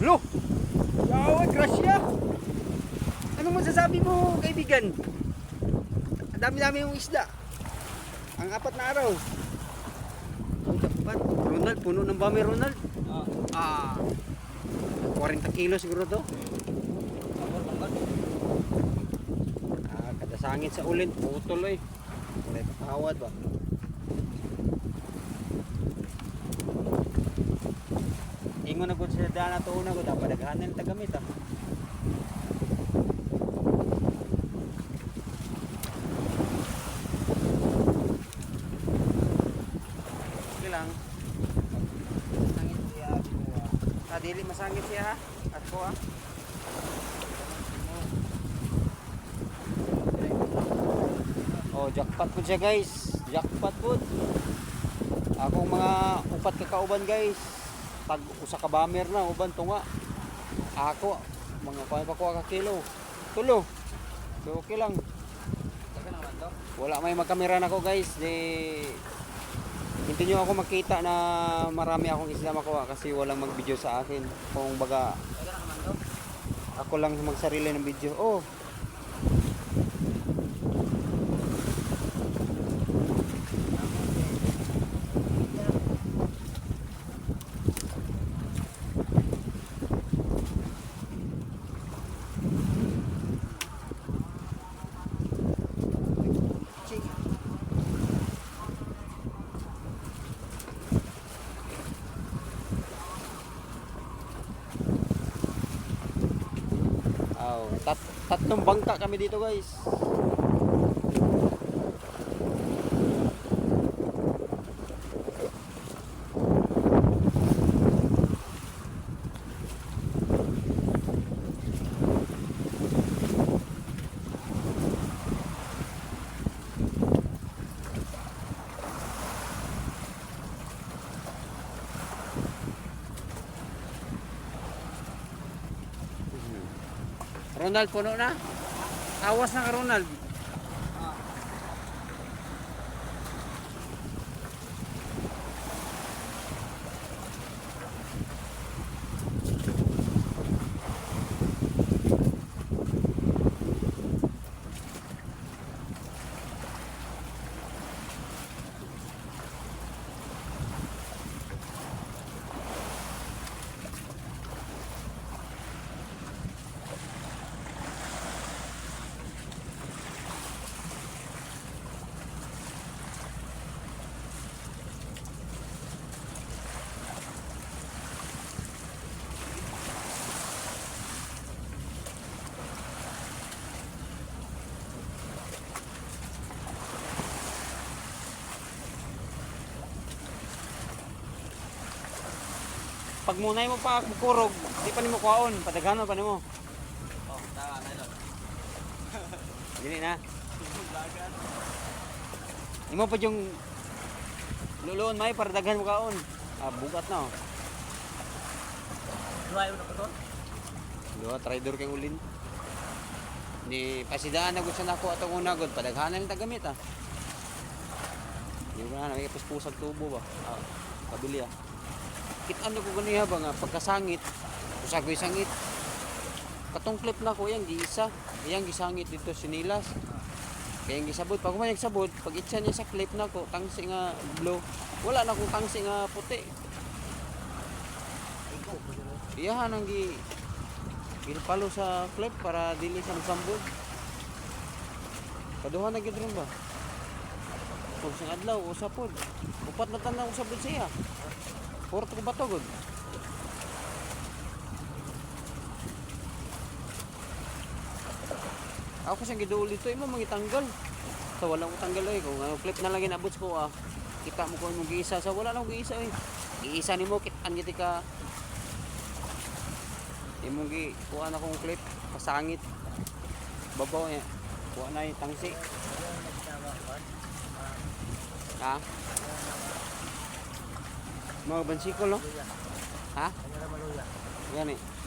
Lo! Yawa, crush ya! Ano masasabi mo, kaibigan? Ang dami-dami yung isda. Ang apat na araw. Ang dapat. Ronald, puno ng bami, Ronald. Ah, Ah, 40 kilo siguro to. Ah, kada sangit sa ulin, putol eh. Wala pakawad ba? Ingon na gud sa dana to una ko dapat daghanan ta gamit ah. Okay lang. Sangit siya ko. Ah, dili masangit siya ha. At ko ah. Oh, jackpot po siya guys. Jackpot po. Akong mga upat ka kauban guys. Tag usa ka bamer na uban tunga. Ako mga kuha pa kuha ka kilo. Tulo. So okay lang. Wala may magkamera na ko guys. Di hindi nyo ako makita na marami akong isla makuha kasi walang mag-video sa akin. Kung baga ako lang magsarili ng video. Oh, aw, tat tatlong bangka kami dito guys. Ronald, puno na. Awas na ka Ronald. Pag munay mo pa kurog, di pa nimo kuhaon, padaghanon pa nimo. Oh, tama na ito. Dili na. Imo pa yung luluon may para daghan mo kaon. Ah, bugat na oh. Mo na ko to. Yo, trader kay ulin. Ni pasidaan na gud sa nako atong una gud padaghanan ta gamit ah. Di ba na may puspusag tubo ba? Ah, kabili ah. Kitaan ko ganiha ba nga pagkasangit, usag ko'y sangit. Katong clip na ko yang giisa, yang gisangit dito sinilas. Kaya gisabot, pag kumayag sabot, pag itsa niya sa clip na ko, tangsi nga blue, wala na kong tangsi nga puti. Iyahan ang gi ginpalo sa clip para dili sa magsambod. Kaduha na gid ba? Kung sing adlaw usa pod. Upat na tan lang usabod siya. Porto ko bato gud. Ako siyang giduol dito, imo mangitanggal. Sa walang ko tanggal eh. Kung ano, clip na lang ginabot ko ah. Kita mo kung mong giisa. Sa wala lang giisa eh. Giisa ni mo, kitaan giti ka. Imong gi kuha na kong clip pasangit. Babaw niya. Kuha na yung tangsi. Ko. Ha? Mga bansikol no? Ha? Kanya na maluya. Traffic.